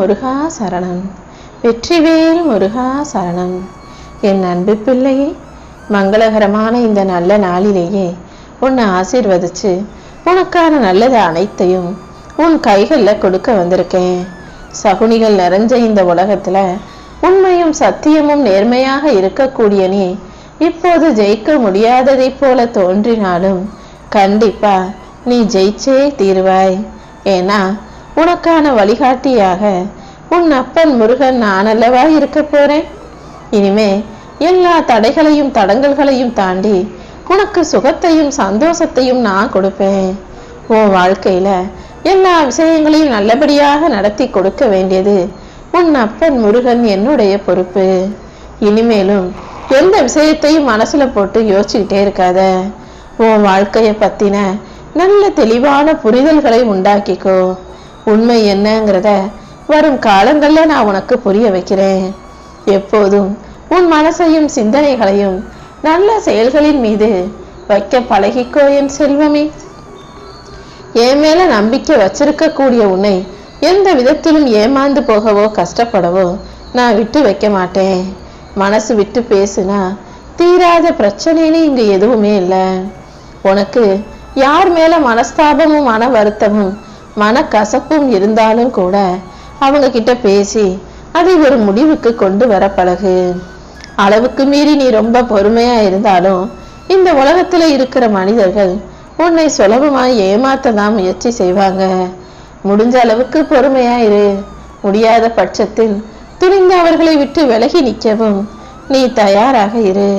முருகா சரணம். வெற்றிவேல் முருகா சரணம். என் அன்பு பிள்ளையே மங்களகரமான இந்த நல்ல நாளிலேயே உன்னை ஆசீர்வதிச்சு உனக்கான நல்லது அனைத்தையும் உன் கைகளில் கொடுக்க வந்திருக்கேன். சகுனிகள் நிறைஞ்ச இந்த உலகத்துல உண்மையும் சத்தியமும் நேர்மையாக இருக்கக்கூடிய நீ இப்போது ஜெயிக்க முடியாததைப் போல தோன்றினாலும் கண்டிப்பா நீ ஜெயிச்சே தீருவாய். ஏன்னா உனக்கான வழிகாட்டியாக உன் அப்பன் முருகன் நான் அல்லவா இருக்க போறேன்? இனிமே எல்லா தடைகளையும் தடங்கல்களையும் தாண்டி உனக்கு சுகத்தையும் சந்தோஷத்தையும் நான் கொடுப்பேன். உன் வாழ்க்கையில எல்லா விஷயங்களையும் நல்லபடியாக நடத்தி கொடுக்க வேண்டியது உன் அப்பன் முருகன் என்னுடைய பொறுப்பு. இனிமேலும் எந்த விஷயத்தையும் மனசுல போட்டு யோசிச்சுக்கிட்டே இருக்காத. உன் வாழ்க்கையை பத்தின நல்ல தெளிவான புரிதல்களை உண்டாக்கிக்கோ. உண்மை என்னங்கிறத வரும் காலங்களில் நான் உனக்கு புரிய வைக்கிறேன். எப்போதும் உன் மனசையும் சிந்தனைகளையும் நல்ல செயல்களின் மீது வைக்க பழகிக்கோ என் செல்வமே. என் மேல நம்பிக்கை வச்சிருக்க கூடிய உன்னை எந்த விதத்திலும் ஏமாந்து போகவோ கஷ்டப்படவோ நான் விட்டு வைக்க மாட்டேன். மனசு விட்டு பேசுனா தீராத பிரச்சனைன்னு இங்கு எதுவுமே இல்லை. உனக்கு யார் மேல மனஸ்தாபமும் மன வருத்தமும் மனக்கசப்பும் இருந்தாலும் கூட அவங்க கிட்ட பேசி அதை ஒரு முடிவுக்கு கொண்டு வர பழகு. அளவுக்கு மீறி நீ ரொம்ப பொறுமையா இருந்தாலும் இந்த உலகத்துல இருக்கிற மனிதர்கள் உன்னை சுலபமாக ஏமாத்த தான் முயற்சி செய்வாங்க. முடிஞ்ச அளவுக்கு பொறுமையா இரு. முடியாத பட்சத்தில் துணிந்து அவர்களை விட்டு விலகி நிற்கவும் நீ தயாராக இரு.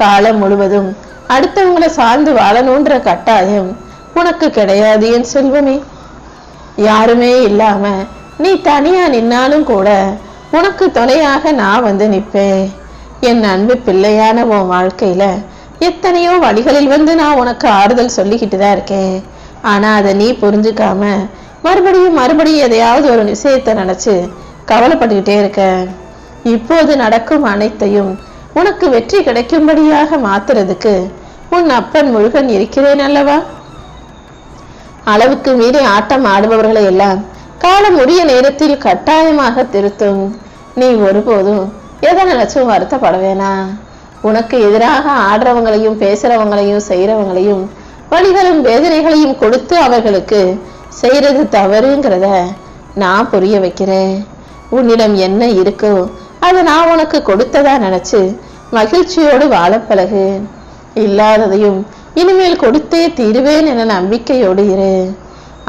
காலம் முழுவதும் அடுத்தவங்களை சார்ந்து வாழணுன்ற கட்டாயம் உனக்கு கிடையாது என் செல்வமே. யாருமே இல்லாம நீ தனியா நின்னாலும் கூட உனக்கு துணையாக நான் வந்து நிற்பேன். என் அன்பு பிள்ளையான உன் வாழ்க்கையில எத்தனையோ வழிகளில் வந்து நான் உனக்கு ஆறுதல் சொல்லிக்கிட்டு தான் இருக்கேன். ஆனா அதை நீ புரிஞ்சுக்காம மறுபடியும் மறுபடியும் எதையாவது ஒரு விஷயத்தை நினைச்சு கவலைப்பட்டுக்கிட்டே இருக்க. இப்போது நடக்கும் அனைத்தையும் உனக்கு வெற்றி கிடைக்கும்படியாக மாத்துறதுக்கு உன் அப்பன் முருகன் இருக்கிறேன் அல்லவா? அளவுக்கு மீறி ஆட்டம் ஆடுபவர்களை எல்லாம் காலம் உரிய நேரத்தில் கட்டாயமாக திருத்தும். நீ ஒருபோதும் எதை நினைச்சும் வருத்தப்பட வேணாம் உனக்கு எதிராக ஆடுறவங்களையும் பேசுறவங்களையும் செய்யறவங்களையும் வழிகளும் வேதனைகளையும் கொடுத்து அவர்களுக்கு செய்யறது தவறுங்கிறத நான் புரிய வைக்கிறேன். உன்னிடம் என்ன இருக்கோ அதை நான் உனக்கு கொடுத்ததா நினைச்சு மகிழ்ச்சியோடு வாழ பழகு. இல்லாததையும் இனிமேல் கொடுத்தே தீருவேன் என நம்பிக்கையோடு இரு.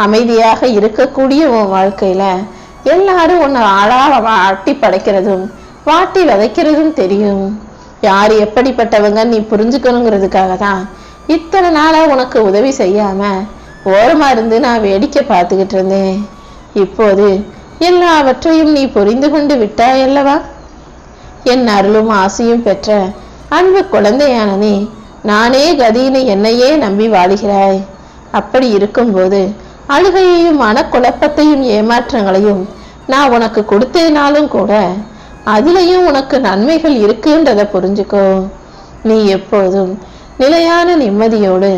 அமைதியாக இருக்கக்கூடிய உன் வாழ்க்கையில எல்லாரும் உன்னை ஆளா ஆட்டி படைக்கிறதும் வாட்டி விதைக்கிறதும் தெரியும். யார் எப்படிப்பட்டவங்க நீ புரிஞ்சுக்கணுங்கிறதுக்காக தான் இத்தனை நாளாக உனக்கு உதவி செய்யாம ஓரமாக இருந்து நான் வேடிக்கை பார்த்துக்கிட்டு இருந்தேன். இப்போது எல்லாவற்றையும் நீ புரிந்து கொண்டு விட்டாயல்லவா என் அருளும் ஆசையும் பெற்ற அன்பு குழந்தையான நீ நானே கதின்னு என்னையே நம்பி வாழுகிறாய். அப்படி இருக்கும்போது அழுகையையும் மனக்குழப்பத்தையும் ஏமாற்றங்களையும் நான் உனக்கு கொடுத்தேனாலும் கூட அதுலயும் உனக்கு நன்மைகள் இருக்குன்றதை புரிஞ்சுக்கோ. நீ எப்போதும் நிலையான நிம்மதியோடு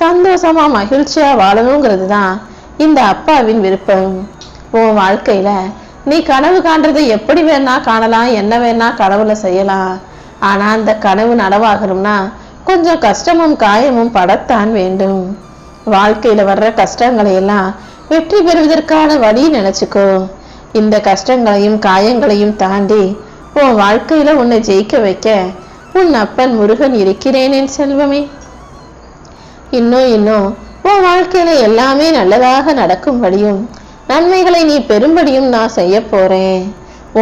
சந்தோஷமா மகிழ்ச்சியா வாழணுங்கிறது தான் இந்த அப்பாவின் விருப்பம். உன் வாழ்க்கையில நீ கனவு காண்றதை எப்படி வேணா காணலாம் என்ன வேணா கனவுல செய்யலாம். ஆனா அந்த கனவு நனவாகணும்னா கொஞ்சம் கஷ்டமும் காயமும் படத்தான் வேண்டும். வாழ்க்கையில வர்ற கஷ்டங்களை எல்லாம் வெற்றி பெறுவதற்கான வழி நினைச்சுக்கோ. இந்த கஷ்டங்களையும் காயங்களையும் தாண்டி உன் வாழ்க்கையில உன்னை ஜெயிக்க வைக்க உன் அப்பன் முருகன் இருக்கிறேன் என் செல்வமே. இன்னும் இன்னும் உன் வாழ்க்கையில எல்லாமே நல்லதாக நடக்கும்படியும் நன்மைகளை நீ பெறும்படியும் நான் செய்ய போறேன்.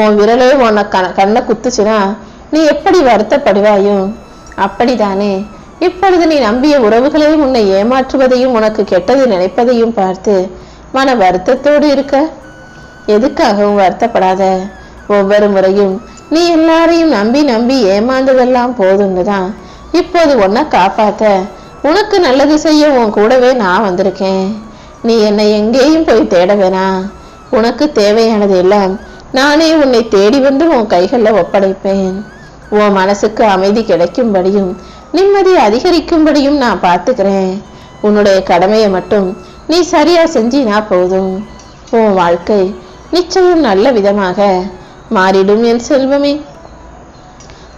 உன் விரலே உன்னை கண கண்ணை குத்துச்சுன்னா நீ எப்படி வருத்தப்படுவாயும் அப்படிதானே? இப்பொழுது நீ நம்பிய உறவுகளையும் உன்னை ஏமாற்றுவதையும் உனக்கு கெட்டது நினைப்பதையும் பார்த்து மன வருத்தத்தோடு இருக்க. எதுக்காகவும் வருத்தப்படாத? ஒவ்வொரு முறையும் நீ எல்லாரையும் நம்பி நம்பி ஏமாந்ததெல்லாம் போதும்னுதான். இப்போது உன்னை காப்பாத்த உனக்கு நல்லது செய்ய உன் கூடவே நான் வந்திருக்கேன். நீ என்னை எங்கேயும் போய் தேட வேணாம். உனக்கு தேவையானது எல்லாம் நானே உன்னை தேடி வந்து உன் கைகளில் ஒப்படைப்பேன். உன் மனசுக்கு அமைதி கிடைக்கும்படியும் நிம்மதி அதிகரிக்கும்படியும் நான் பார்த்துக்கிறேன். உன்னுடைய கடமையை மட்டும் நீ சரியா செஞ்சினா போதும். உன் வாழ்க்கை நிச்சயம் நல்ல விதமாக மாறிடும் என் செல்வமே.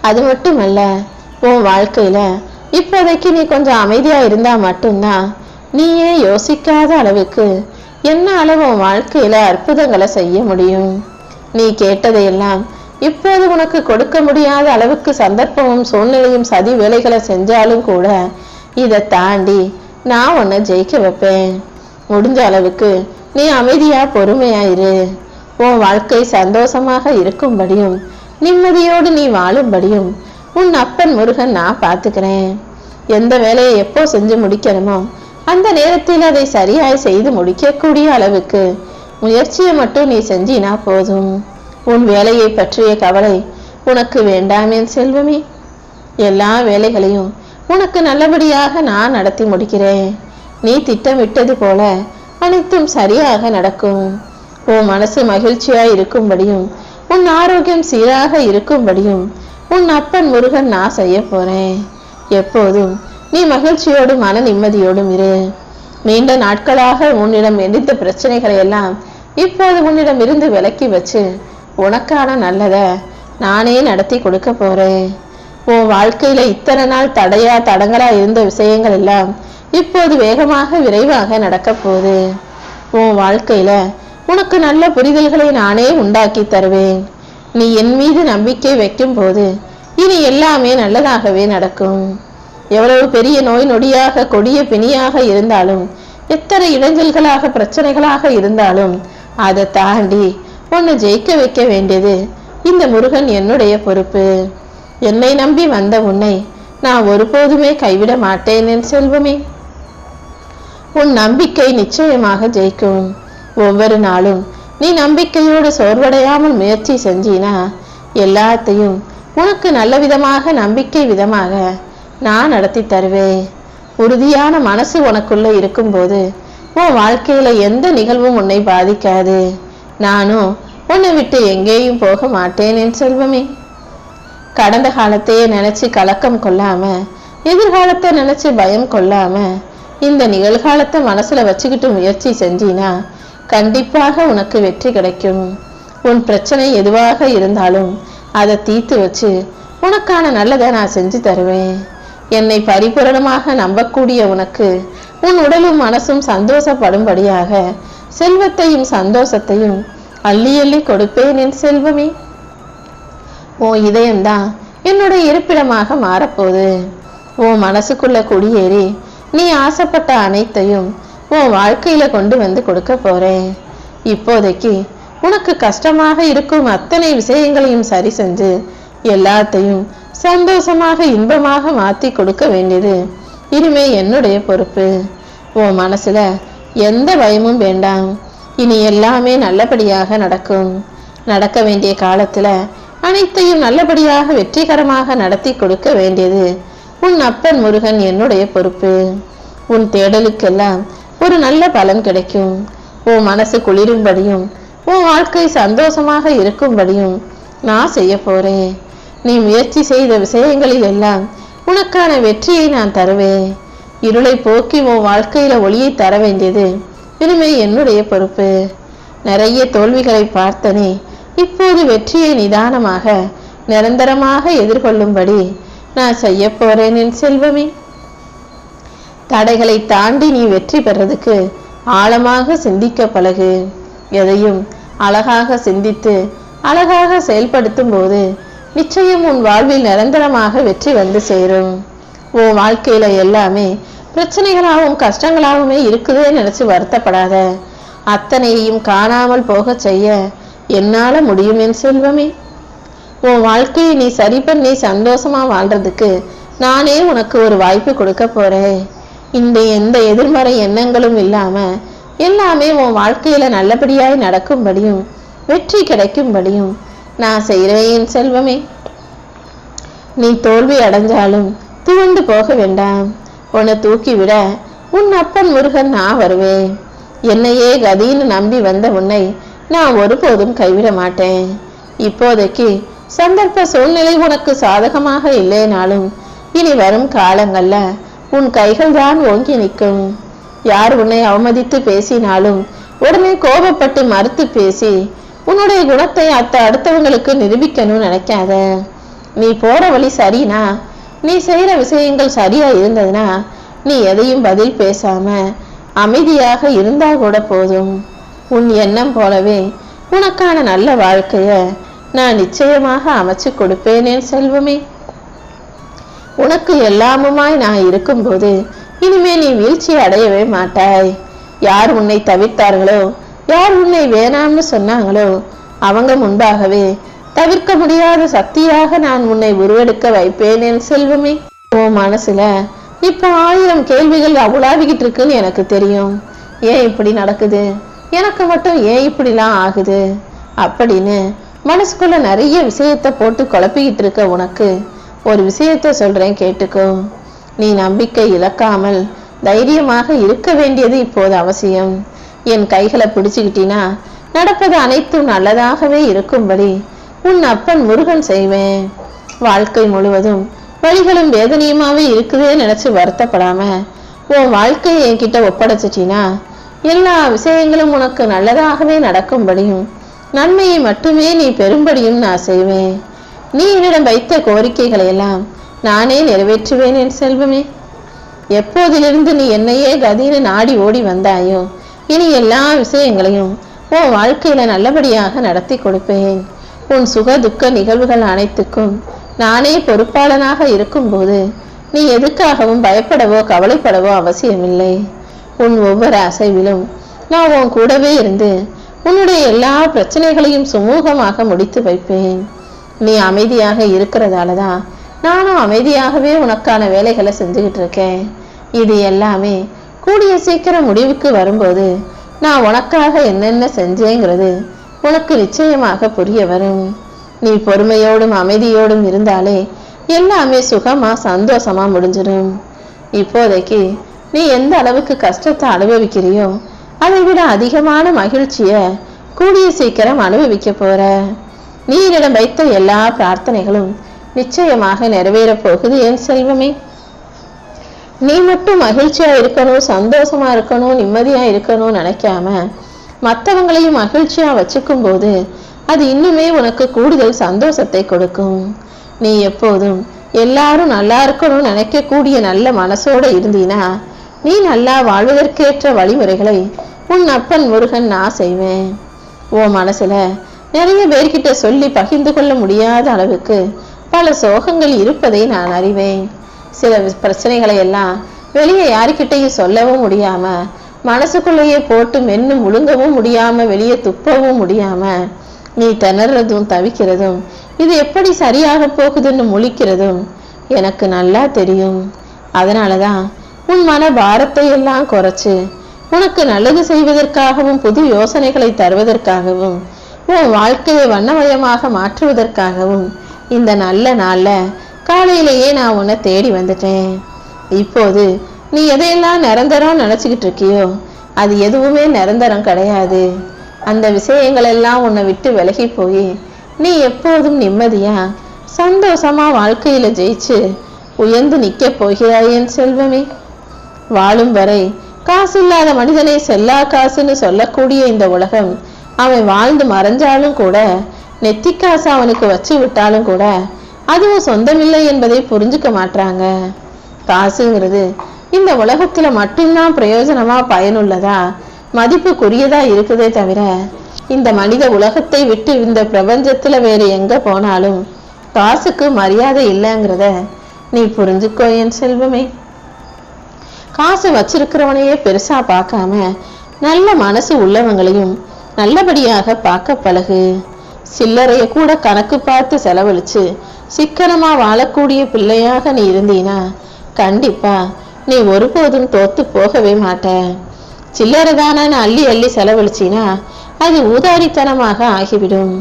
அது மட்டுமல்ல உன் வாழ்க்கையில இப்போதைக்கு நீ கொஞ்சம் அமைதியா இருந்தா மட்டும்தான் நீயே யோசிக்காத அளவுக்கு என்ன அளவு உன் வாழ்க்கையில அற்புதங்களை செய்ய முடியும். நீ கேட்டதையெல்லாம் இப்போது உனக்கு கொடுக்க முடியாத அளவுக்கு சந்தர்ப்பமும் சூழ்நிலையும் சதி வேலைகளை செஞ்சாலும் கூட இதை தாண்டி நான் உன்னை ஜெயிக்க வைப்பேன். முடிஞ்ச அளவுக்கு நீ அமைதியா பொறுமையாயிரு உன் வாழ்க்கை சந்தோஷமாக இருக்கும்படியும் நிம்மதியோடு நீ வாழும்படியும் உன் அப்பன் முருகன் நான் பார்த்துக்கிறேன். எந்த வேலையை எப்போ செஞ்சு முடிக்கணுமோ அந்த நேரத்தில் அதை சரியாய் செய்து முடிக்கக்கூடிய அளவுக்கு முயற்சியை மட்டும் நீ செஞ்சினா போதும். உன் வேலையை பற்றிய கவலை உனக்கு வேண்டாமேன் செல்வமே. எல்லா வேலைகளையும் உனக்கு நல்லபடியாக நான் நடத்தி முடிக்கிறேன். நீ திட்டமிட்டது போல அனைத்தும் சரியாக நடக்கும். உன் மனசு மகிழ்ச்சியாய் இருக்கும்படியும் உன் ஆரோக்கியம் சீராக இருக்கும்படியும் உன் அப்பன் முருகன் நான் செய்ய போறேன். எப்போதும் நீ மகிழ்ச்சியோடும் மன நிம்மதியோடும் இரு. நீண்ட நாட்களாக உன்னிடம் எடித்த பிரச்சனைகளை எல்லாம் இப்போது உன்னிடம் இருந்து விலக்கி வச்சு உனக்கான நல்லதை? நானே நடத்தி கொடுக்க போறேன். உன் வாழ்க்கையில் இத்தனை நாள் தடையா தடங்களாக இருந்த விஷயங்கள் எல்லாம் இப்போது வேகமாக விரைவாக நடக்க போகுது. உன் வாழ்க்கையில் உனக்கு நல்ல புரிதல்களை நானே உண்டாக்கி தருவேன். நீ என் மீது நம்பிக்கை வைக்கும் போது இனி எல்லாமே நல்லதாகவே நடக்கும். எவ்வளவு பெரிய நோய் நொடியாக கொடிய பிணியாக இருந்தாலும் எத்தனை இடைஞ்சல்களாக பிரச்சனைகளாக இருந்தாலும் அதை தாண்டி உன்னை ஜெயிக்க வைக்க வேண்டியது இந்த முருகன் என்னுடைய பொறுப்பு. என்னை நம்பி வந்த உன்னை நான் ஒருபோதுமே கைவிட மாட்டேன் என் செல்வமே. உன் நம்பிக்கை நிச்சயமாக ஜெயிக்கும். ஒவ்வொரு நாளும் நீ நம்பிக்கையோடு சோர்வடையாமல் முயற்சி செஞ்சினா எல்லாத்தையும் உனக்கு நல்ல விதமாக நம்பிக்கை விதமாக நான் நடத்தி தருவேன். உறுதியான மனசு உனக்குள்ள இருக்கும்போது உன் வாழ்க்கையில எந்த நிகழ்வும் உன்னை பாதிக்காது. நானும் உன்னை விட்டு எங்கேயும் போக மாட்டேன் என் செல்வமே. கடந்த காலத்தையே நினைச்சு கலக்கம் கொள்ளாம எதிர்காலத்தை நினைச்சு பயம் கொள்ளாம இந்த நிகழ்காலத்தை மனசுல வச்சுக்கிட்டு முயற்சி செஞ்சினா கண்டிப்பாக உனக்கு வெற்றி கிடைக்கும். உன் பிரச்சனை எதுவாக இருந்தாலும் அதை தீர்த்து வச்சு உனக்கான நல்லதை நான் செஞ்சு தருவேன். என்னை பரிபூரணமாக நம்பக்கூடிய உனக்கு உன் உடலும் மனசும் சந்தோஷப்படும்படியாக செல்வத்தையும் சந்தோஷத்தையும் அள்ளி அள்ளி கொடுப்பேன் என் செல்வமே. ஓ இதயம்தான் என்னுடைய இருப்பிடமாக மாறப்போகுது. உன் மனசுக்குள்ள குடியேறி நீ ஆசைப்பட்ட அனைத்தையும் உன் வாழ்க்கையில கொண்டு வந்து கொடுக்க போறேன். இப்போதைக்கு உனக்கு கஷ்டமாக இருக்கும் அத்தனை விஷயங்களையும் சரி செஞ்சு எல்லாத்தையும் சந்தோஷமாக இன்பமாக மாற்றி கொடுக்க வேண்டியது இனிமே என்னுடைய பொறுப்பு. உன் மனசுல எந்த பயமும் வேண்டாம். இனி எல்லாமே நல்லபடியாக நடக்கும். நடக்க வேண்டிய காலத்துல அனைத்தையும் நல்லபடியாக வெற்றிகரமாக நடத்தி கொடுக்க வேண்டியது உன் அப்பன் முருகன் என்னுடைய பொறுப்பு. உன் தேடலுக்கெல்லாம் ஒரு நல்ல பலன் கிடைக்கும். உன் மனசு குளிரும்படியும் உன் வாழ்க்கை சந்தோஷமாக இருக்கும்படியும் நான் செய்ய போறேன். நீ முயற்சி செய்த விஷயங்களில் எல்லாம் உனக்கான வெற்றியை நான் தருவேன். இருளை போக்கி உன் வாழ்க்கையில ஒளியை தர வேண்டியது. இனிமே என்னுடைய பொறுப்பு. நிறைய தோல்விகளை பார்த்தனே இப்போது வெற்றியை நிதானமாக நிரந்தரமாக எதிர்கொள்ளும்படி நான் செய்ய போறேன் என் செல்வமே. தடைகளை தாண்டி நீ வெற்றி பெறதுக்கு ஆழமாக சிந்திக்க பழகு. எதையும் அழகாக சிந்தித்து அழகாக செயல்படுத்தும் போது நிச்சயம் உன் வாழ்வில் நிரந்தரமாக வெற்றி வந்து சேரும். உன் வாழ்க்கையில எல்லாமே பிரச்சனைகளாகவும் கஷ்டங்களாகவுமே இருக்குதே நினைச்சு வருத்தப்படாத. அத்தனையையும் காணாமல் போகச் செய்ய என்னால முடியும் என் செல்வமே. உன் வாழ்க்கையை நீ சரி பண்ணி சந்தோஷமா வாழ்றதுக்கு நானே உனக்கு ஒரு வாய்ப்பு கொடுக்க போறேன். இந்த எந்த எதிர்மறை எண்ணங்களும் இல்லாம எல்லாமே உன் வாழ்க்கையில நல்லபடியாய் நடக்கும்படியும் வெற்றி கிடைக்கும்படியும் நான் செய்கிறேன் என் செல்வமே. நீ தோல்வி அடைஞ்சாலும் துவண்டு போக வேண்டாம். உன்னை தூக்கி விட உன் அப்பன் முருகன் நான் வருவேன். என்னையே கதின்னு நம்பி வந்த உன்னை நான் ஒருபோதும் கைவிட மாட்டேன். இப்போதைக்கு சந்தர்ப்ப சூழ்நிலை உனக்கு சாதகமாக இல்லைனாலும் இனி வரும் காலங்கள்ல உன் கைகள் தான் ஓங்கி நிற்கும். யார் உன்னை அவமதித்து பேசினாலும் உடனே கோபப்பட்டு மறுத்து பேசி உன்னுடைய குணத்தை அத்த அடுத்தவங்களுக்கு நிரூபிக்கணும்னு நினைக்காத. நீ போற வழி சரினா நீ செய்யற விஷயங்கள் சரியா இருந்ததுன்னா நீ எதையும் பதில் பேசாம அமைதியாக இருந்தா கூட போதும். உன் எண்ணம் போலவே உனக்கான நல்ல வாழ்க்கைய நான் நிச்சயமாக அமைச்சு கொடுப்பேனே செல்வமே. உனக்கு எல்லாமுமாய் நான் இருக்கும்போது இனிமே நீ வீழ்ச்சி அடையவே மாட்டாய். யார் உன்னை தவிர்த்தார்களோ யார் உன்னை வேணாம்னு சொன்னாங்களோ அவங்க முன்பாகவே தவிர்க்க முடியாத சக்தியாக நான் உன்னை உருவெடுக்க வைப்பேன் என் செல்வமே. ஓ மனசுல இப்ப ஆயிரம் கேள்விகள் உலாவிக்கிட்டு இருக்குன்னு எனக்கு தெரியும். ஏன் இப்படி நடக்குது? எனக்கு மட்டும் ஏன் இப்படிலாம் ஆகுது? அப்படின்னு மனசுக்குள்ள நிறைய விஷயத்த போட்டு குழப்பிக்கிட்டு இருக்க உனக்கு ஒரு விஷயத்த சொல்றேன் கேட்டுக்கோ. நீ நம்பிக்கை இழக்காமல் தைரியமாக இருக்க வேண்டியது இப்போது அவசியம். என் கைகளை பிடிச்சுக்கிட்டினா நடப்பது அனைத்தும் நல்லதாகவே இருக்கும்படி உன் அப்பன் முருகன் செய்வேன். வாழ்க்கை முழுவதும் வழிகளும் வேதனையுமாவே இருக்குதே நினைச்சு வருத்தப்படாம உன் வாழ்க்கையை என்கிட்ட ஒப்படைச்சிட்டினா எல்லா விஷயங்களும் உனக்கு நல்லதாகவே நடக்கும்படியும் நன்மையை மட்டுமே நீ பெரும்படியும் நான் செய்வேன். நீ என்னிடம் வைத்த கோரிக்கைகளை எல்லாம் நானே நிறைவேற்றுவேன் என் செல்வமே. எப்போதிலிருந்து நீ என்னையே கதின்னு நாடி ஓடி வந்தாயோ இனி எல்லா விஷயங்களையும் உன் வாழ்க்கையில நல்லபடியாக நடத்தி கொடுப்பேன். உன் சுக துக்க நிகழ்வுகள் அனைத்துக்கும் நானே பொறுப்பாளனாக இருக்கும்போது நீ எதுக்காகவும் பயப்படவோ கவலைப்படவோ அவசியமில்லை. உன் ஒவ்வொரு அசைவிலும் நான் உன் கூடவே இருந்து உன்னுடைய எல்லா பிரச்சனைகளையும் சுமூகமாக முடித்து வைப்பேன். நீ அமைதியாக இருக்கிறதால தான் நானும் அமைதியாகவே உனக்கான வேலைகளை செஞ்சுக்கிட்டு இருக்கேன் இது எல்லாமே கூடிய சீக்கிரம் முடிவுக்கு வரும்போது நான் உனக்காக என்னென்ன செஞ்சேங்கிறது உனக்கு நிச்சயமாக புரிய வரும். நீ பொறுமையோடும் அமைதியோடும் இருந்தாலே எல்லாமே சுகமா சந்தோஷமா முடிஞ்சிடும் இப்போதைக்கு நீ எந்த அளவுக்கு கஷ்டத்தை அனுபவிக்கிறியோ அதை விட அதிகமான மகிழ்ச்சிய கூடிய சீக்கிரம் அனுபவிக்க போற. நீ என்னிடம் வைத்த எல்லா பிரார்த்தனைகளும் நிச்சயமாக நிறைவேறப் போகுது என் செல்வமே. நீ மட்டும் மகிழ்ச்சியா இருக்கணும் சந்தோஷமா இருக்கணும் நிம்மதியா இருக்கணும்னு நினைக்காம மற்றவங்களையும் மகிழ்ச்சியா வச்சுக்கும் போது அது இன்னுமே உனக்கு கூடுதல் சந்தோஷத்தை கொடுக்கும். நீ எப்போதும் எல்லாரும் நல்லா இருக்கணும்னு நினைக்கக்கூடிய நல்ல மனசோட இருந்தீனா நீ நல்லா வாழ்வதற்கேற்ற வழிமுறைகளை உன் அப்பன் முருகன் நான் செய்வேன். ஓ மனசுல நிறைய பேர்கிட்ட சொல்லி பகிர்ந்து கொள்ள முடியாத அளவுக்கு பல சோகங்கள் இருப்பதை நான் அறிவேன். சில பிரச்சனைகளை எல்லாம் வெளியே யாருக்கிட்டையும் சொல்லவும் முடியாம மனசுக்குள்ளேயே போட்டு மென்னு முழுங்கவும் முடியாம வெளியே துப்பவும் முடியாம நீ திணறதும் தவிக்கிறதும் இது எப்படி சரியாக போகுதுன்னு முழிக்கிறதும் எனக்கு நல்லா தெரியும். அதனாலதான் உன் மன பாரத்தை எல்லாம் குறைச்சு உனக்கு நல்லது செய்வதற்காகவும் புது யோசனைகளை தருவதற்காகவும் உன் வாழ்க்கையை வண்ணமயமாக மாற்றுவதற்காகவும் இந்த நல்ல நாளில் காலையிலேயே நான் உன்னை தேடி வந்துட்டேன். இப்போது நீ எதையெல்லாம் நிரந்தரம் நினச்சிக்கிட்டு இருக்கியோ அது எதுவுமே நிரந்தரம் கிடையாது. அந்த விஷயங்கள் எல்லாம் உன்னை விட்டு விலகி போய் நீ எப்போதும் நிம்மதியா சந்தோஷமா வாழ்க்கையில ஜெயிச்சு உயர்ந்து நிற்க போகிறாய் என் செல்வமே. வாழும் வரை காசு இல்லாத மனிதனை செல்லா காசுன்னு சொல்லக்கூடிய இந்த உலகம் அவன் வாழ்ந்து மறைஞ்சாலும் கூட நெத்தி காசு அவனுக்கு வச்சு விட்டாலும் கூட அதுவும் சொந்தமில்லை என்பதை புரிஞ்சுக்க மாட்றாங்க. காசுங்கிறது இந்த உலகத்துல மட்டும்தான் பிரயோஜனமா பயனுள்ளதா? மதிப்புக்குரியதா இருக்குதே தவிர இந்த மனித உலகத்தை விட்டு இந்த பிரபஞ்சத்துல வேற எங்க போனாலும் காசுக்கு மரியாதை இல்லைங்கிறத நீ புரிஞ்சுக்கோ என் செல்வமே. காசு வச்சிருக்கிறவனையே பெருசா பார்க்காம நல்ல மனசு உள்ளவங்களையும் நல்லபடியாக பார்க்க பழகு. சில்லறைய கூட கணக்கு பார்த்து செலவழிச்சு சிக்கனமா வாழக்கூடிய பிள்ளையாக நீ இருந்தீனா கண்டிப்பா நீ ஒருபோதும் தோத்து போகவே மாட்ட சில்லறை தானே அள்ளி அள்ளி செலவழிச்சினா அது ஊதாரித்தனமாக ஆகிவிடும்.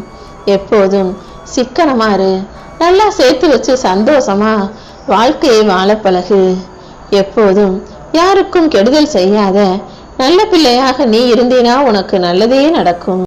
எப்போதும் சிக்கனமாறு நல்லா சேர்த்து வச்சு சந்தோஷமா வாழ்க்கையை வாழ பழகு. எப்போதும் யாருக்கும் கெடுதல் செய்யாத நல்ல பிள்ளையாக நீ இருந்தீனா உனக்கு நல்லதே நடக்கும்.